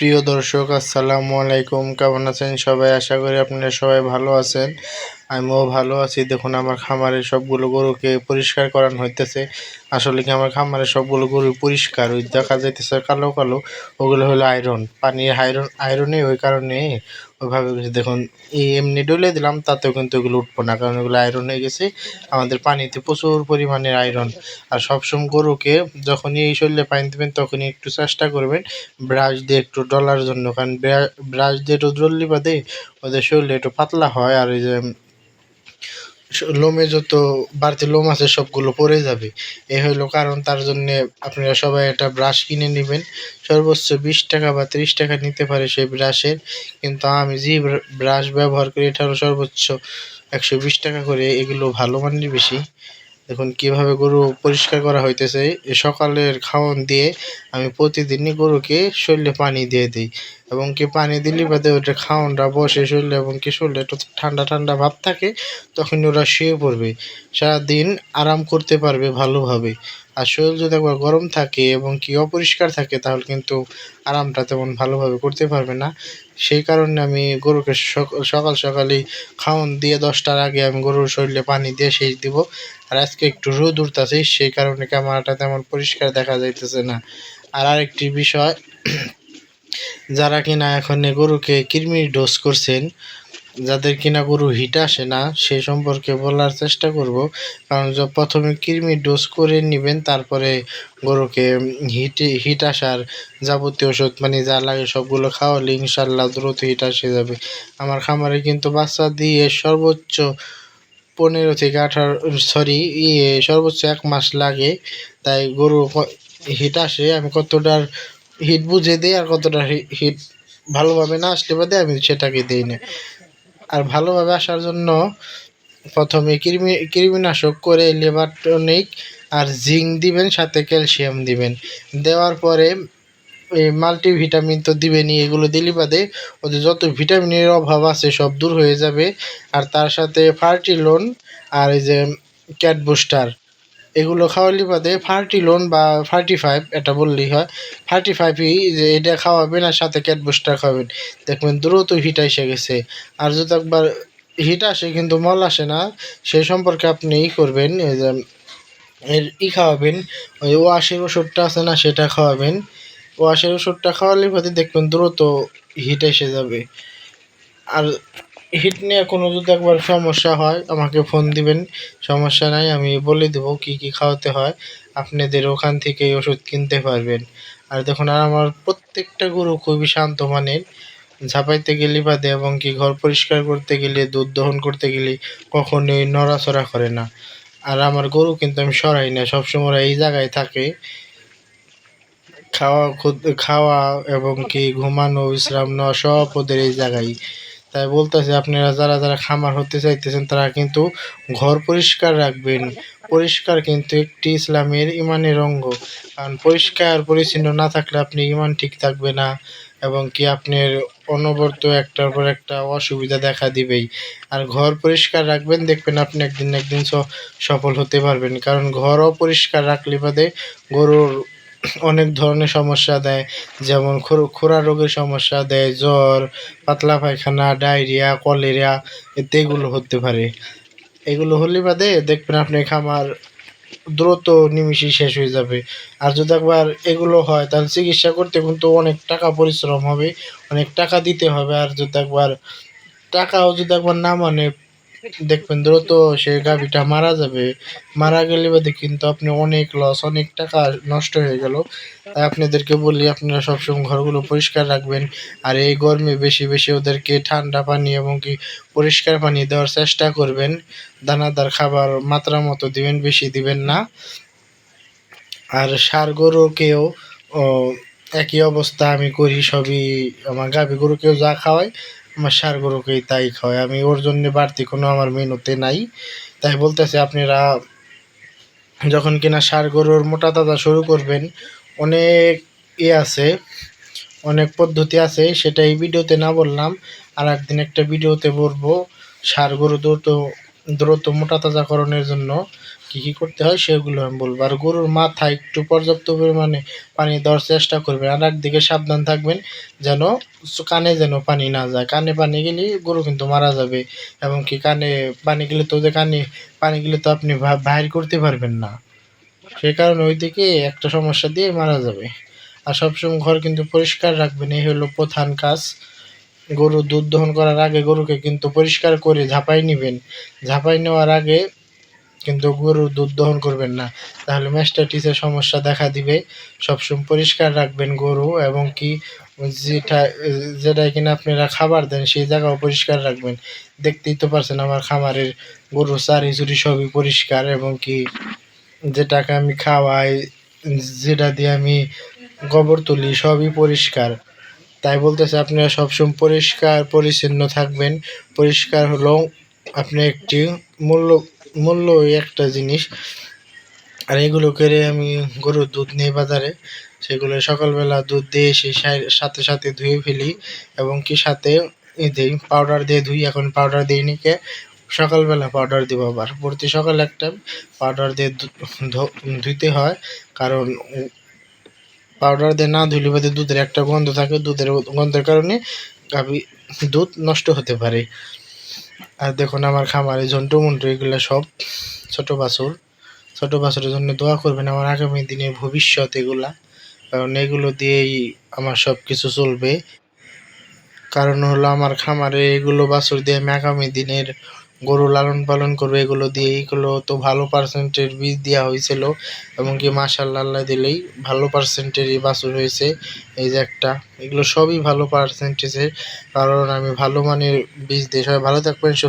প্রিয় দর্শক, আসসালামু আলাইকুম। কেমন আছেন সবাই? আশা করি আপনারা সবাই ভালো আছেন। আমিও ভালো আছি। দেখুন, আমার খামারের সবগুলো গরুকে পরিষ্কার করানো হইতেছে। আসলে কি আমার খামারে সবগুলো গরু পরিষ্কার? ওই দেখা যাইতেছে কালো কালো, ওগুলো হলো আয়রন পানির আয়রন আয়রনে ওই কারণে ওইভাবে দেখুন, এই এমনি ডলে দিলাম, তাতেও কিন্তু এগুলো উঠবো না, কারণ এগুলো আয়রন হয়ে গেছে। আমাদের পানিতে প্রচুর পরিমাণের আয়রন আর সবসময় গরুকে যখনই এই শরীরে পানি দেবেন, তখনই একটু চেষ্টা করবেন ব্রাশ দিয়ে একটু ডলার জন্য। কারণ ব্রাশ দিয়ে একটু ডললে বাদে ওদের শরীরে একটু পাতলা হয়, আর এই যে লোমে যত বাড়তি লোম আছে সবগুলো পড়ে যাবে। এ হইল কারণ তার জন্যে আপনারা সবাই একটা ব্রাশ কিনে নেবেন। সর্বোচ্চ বিশ টাকা বা ত্রিশ টাকা নিতে পারে সেই ব্রাশের। কিন্তু আমি যে ব্রাশ ব্যবহার করি এটা হলো সর্বোচ্চ একশো বিশ টাকা করে। এগুলো ভালো মানের বেশি। দেখুন কীভাবে গরু পরিষ্কার করা হইতেছে। সকালের খাওয়ন দিয়ে আমি প্রতিদিনই গরুকে শরীরে পানি দিয়ে দিই এবং কি পানি দিলে বাদে ওটা খাওয়ানটা বসে শরীরে এবং কি শরীরে একটু ঠান্ডা ঠান্ডা ভাব থাকে তখন ওরা শুয়ে পড়বে। সারাদিন আরাম করতে পারবে ভালোভাবে। আর শরীর যদি একবার গরম থাকে এবং কি অপরিষ্কার থাকে, তাহলে কিন্তু আরামটা তেমন ভালোভাবে করতে পারবে না। সেই কারণে আমি গরুকে সকাল সকালই খাওয়ান দিয়ে দশটার আগে আমি গরুর শরীরে পানি দিয়ে সেচ দিব। আর আজকে একটু রোদ উঠতেছে, সেই কারণে ক্যামেরাটা তেমন পরিষ্কার দেখা যাইতেছে না। আর আরেকটি বিষয়, যারা কিনা এখন গরুকে কৃমির ডোজ করছেন যাদের কিনা গরু হিট আসে না, সে সম্পর্কে বলার চেষ্টা করব। কারণ প্রথমে কৃমি ডোজ করে নেবেন, তারপরে গরুকে হিট হিট আসার যাবতীয় ওষুধ মানে যা লাগে সবগুলো খাওয়ালে ইনশাল্লাহ দ্রুত হিট আসে যাবে। আমার খামারে কিন্তু বাচ্চা দিয়ে সর্বোচ্চ পনেরো থেকে আঠারো সরি ইয়ে সর্বোচ্চ এক মাস লাগে। তাই গরু হিট আসে, আমি কতটার হিট বুঝে দিই আর কতটা হিট ভালোভাবে না আসলে বাদে আমি সেটাকে দিই না। আর ভালোভাবে আসার জন্য প্রথমে কৃমি, কৃমিনাশক করে লেবার টনিক আর জিঙ্ক দিবেন, সাথে ক্যালসিয়াম দিবেন। দেওয়ার পরে মাল্টিভিটামিন তো দিবেনই, এগুলো দিলি বাদে ওদের যত ভিটামিনের অভাব আছে সব দূর হয়ে যাবে। আর তার সাথে ফার্টিলোন আর এই যে ক্যাট বুস্টার এগুলো খাওয়ালি বাদে ফার্টি লোন বা ফার্টি ফাইভ, এটা বললেই হয়। ফার্টি ফাইভই যে এটা খাওয়াবেন আর সাথে ক্যাট বুস্টার খাওয়াবেন। দেখবেন দ্রুত হিট এসে গেছে। আর যদি একবার হিট আসে কিন্তু মল আসে না, সে সম্পর্কে আপনি ই করবেন এর ই খাওয়াবেন, ওই ওয়াশের ওষুধটা আছে না সেটা খাওয়াবেন। ওয়াশের ওষুধটা খাওয়ালে বাদে দেখবেন দ্রুত হিট এসে যাবে। আর হিট নিয়ে কোনো যদি একবার সমস্যা হয়, আমাকে ফোন দিবেন। সমস্যা নাই, আমি বলে দেবো কী কী খাওয়াতে হয়। আপনাদের ওখান থেকে ওষুধ কিনতে পারবেন। আর দেখুন, আর আমার প্রত্যেকটা গরু খুবই শান্ত মানের। ঝাঁপাইতে গেলে বাদে এবং কি ঘর পরিষ্কার করতে গেলে, দুধ দহন করতে গেলে কখনোই নড়াচড়া করে না। আর আমার গরু কিন্তু আমি সরাই না, সবসময় এই জায়গায় থাকে। খাওয়া খাওয়া এবং কি ঘুমানো, বিশ্রাম নেওয়া সব ওদের এই জায়গায়। তাই বলতেছি, আপনারা যারা যারা খামার হতে চাইতেছেন, তারা কিন্তু ঘর পরিষ্কার রাখবেন। পরিষ্কার কিন্তু একটি ইসলামের ইমানের অঙ্গ। কারণ পরিষ্কার, পরিচ্ছন্ন না থাকলে আপনি ইমান ঠিক থাকবে না এবং কি আপনার অনবরত একটার পর একটা অসুবিধা দেখা দিবেই। আর ঘর পরিষ্কার রাখবেন, দেখবেন আপনি একদিন একদিন সফল হতে পারবেন। কারণ ঘর অপরিষ্কার রাখলে বাদে গরুর অনেক ধরনের সমস্যা দেয়, যেমন খোরা রোগের সমস্যা দেয়, জ্বর, পাতলা পায়খানা, ডায়রিয়া কলেরিয়া এতে এগুলো হতে পারে। এগুলো হলে বাদে দেখবেন আপনি খামার দ্রুত নিমিষেই শেষ হয়ে যাবে। আর যদি একবার এগুলো হয়, তাহলে চিকিৎসা করতে কিন্তু অনেক টাকা পরিশ্রম হবে, অনেক টাকা দিতে হবে। আর যদি একবার টাকাও যদি একবার না মানে দেখবেন, দ্রুত সে গাভীটা মারা যাবে। মারা গেলে বাদে কিন্তু আপনি অনেক লস অনেক টাকা নষ্ট হয়ে গেল। তাই আপনাদেরকে বলি, আপনারা সবসময় ঘরগুলো পরিষ্কার রাখবেন। আর এই গরমে বেশি বেশি ওদেরকে ঠান্ডা পানি এবং কি পরিষ্কার পানি দেওয়ার চেষ্টা করবেন। দানাদার খাবার মাত্রা মতো দিবেন, বেশি দিবেন না। আর সার গরুকেও একই অবস্থা আমি করি, সবই আমার গাভী গরুকেও যা খাওয়াই আমার সার গরুকেই তাই খাওয়াই আমি ওর জন্য বাড়তি কোনো আমার মেনুতে নাই। তাই বলতেছে, আপনারা যখন কিনা সার গরুর মোটা তাজা শুরু করবেন, অনেক ই আছে, অনেক পদ্ধতি আছে, সেটা এই ভিডিওতে না বললাম। আর একদিন একটা ভিডিওতে বলব, সার গরু তো দ্রুত মোটা তাজাকরণের জন্য কী কী করতে হয় সেগুলো আমি বলব। আর গরুর মাথায় একটু পর্যাপ্ত পরিমাণে পানি দেওয়ার চেষ্টা করবেন। আর একদিকে সাবধান থাকবেন যেন কানে যেন পানি না যায়। কানে পানি গেলে গরু কিন্তু মারা যাবে এবং কি কানে পানি গেলে তো যে কানে পানি গেলে তো আপনি বা- বাইর করতে পারবেন না। সেই কারণে ওই দিকে একটা সমস্যা দিয়ে মারা যাবে। আর সবসময় ঘর কিন্তু পরিষ্কার রাখবেন। এই হলো প্রধান কাজ। গরু দুধ দহন করার আগে গরুকে কিন্তু পরিষ্কার করে ঝাঁপাই নেবেন। ঝাঁপাই নেওয়ার আগে কিন্তু গরু দুধ দহন করবেন না। তাহলে ম্যাস্টাইটিসের সমস্যা দেখা দিবে। সবসময় পরিষ্কার রাখবেন গরু এবং কি যেটা যেটা কিনা আপনারা খাবার দেন সেই জায়গাও পরিষ্কার রাখবেন। দেখতেই তো পারছেন আমার খামারের গরু চারি চুরি সবই পরিষ্কার এবং কি যেটাকে আমি খাওয়াই, যেটা দিয়ে আমি গোবর তুলি সবই পরিষ্কার। তাই বলতেছে আপনারা সবসময় পরিষ্কার, পরিচ্ছন্ন থাকবেন। পরিষ্কার হলো আপনি একটি মূল্য মূল্য একটা জিনিস। আর এগুলো করে আমি গরুর দুধ নিই বাজারে। সেগুলো সকালবেলা দুধ দিয়ে সেই, সাথে সাথে ধুয়ে ফেলি এবং কি সাথে দিই পাউডার দিয়ে ধুই, এখন পাউডার দিই নিকে সকালবেলা পাউডার দিব আবার। প্রতি সকাল একটা পাউডার দিয়ে ধুইতে হয়। কারণ পাউডার দিয়ে না ধুলে বাদে দুধের একটা গন্ধ থাকে, দুধের গন্ধের কারণে গাভী দুধ নষ্ট হতে পারে। আর দেখুন আমার খামারে জন্টু মন্টু, এগুলো সব ছোট বাছুর। ছোট বাছুরের জন্য দোয়া করবেন আমার আগামী দিনের ভবিষ্যৎ এগুলা, কারণ এগুলো দিয়েই আমার সব কিছু চলবে। কারণ হলো আমার খামারে এগুলো বাছুর দিয়ে আমি আগামী দিনের গরু লালন পালন করবে, এগুলো দিয়ে, এগুলো তো ভালো পার্সেন্টের বীজ দেওয়া হয়েছিল এবং কি মাসাল্লাহ আল্লাহ দিলেই ভালো পার্সেন্টেরই বাছুর হয়েছে। এই যে একটা, এগুলো সবই ভালো পার্সেন্টেজের কারণ আমি ভালো মানের বীজ দিয়ে সবাই ভালো থাকবেন, সুস্থ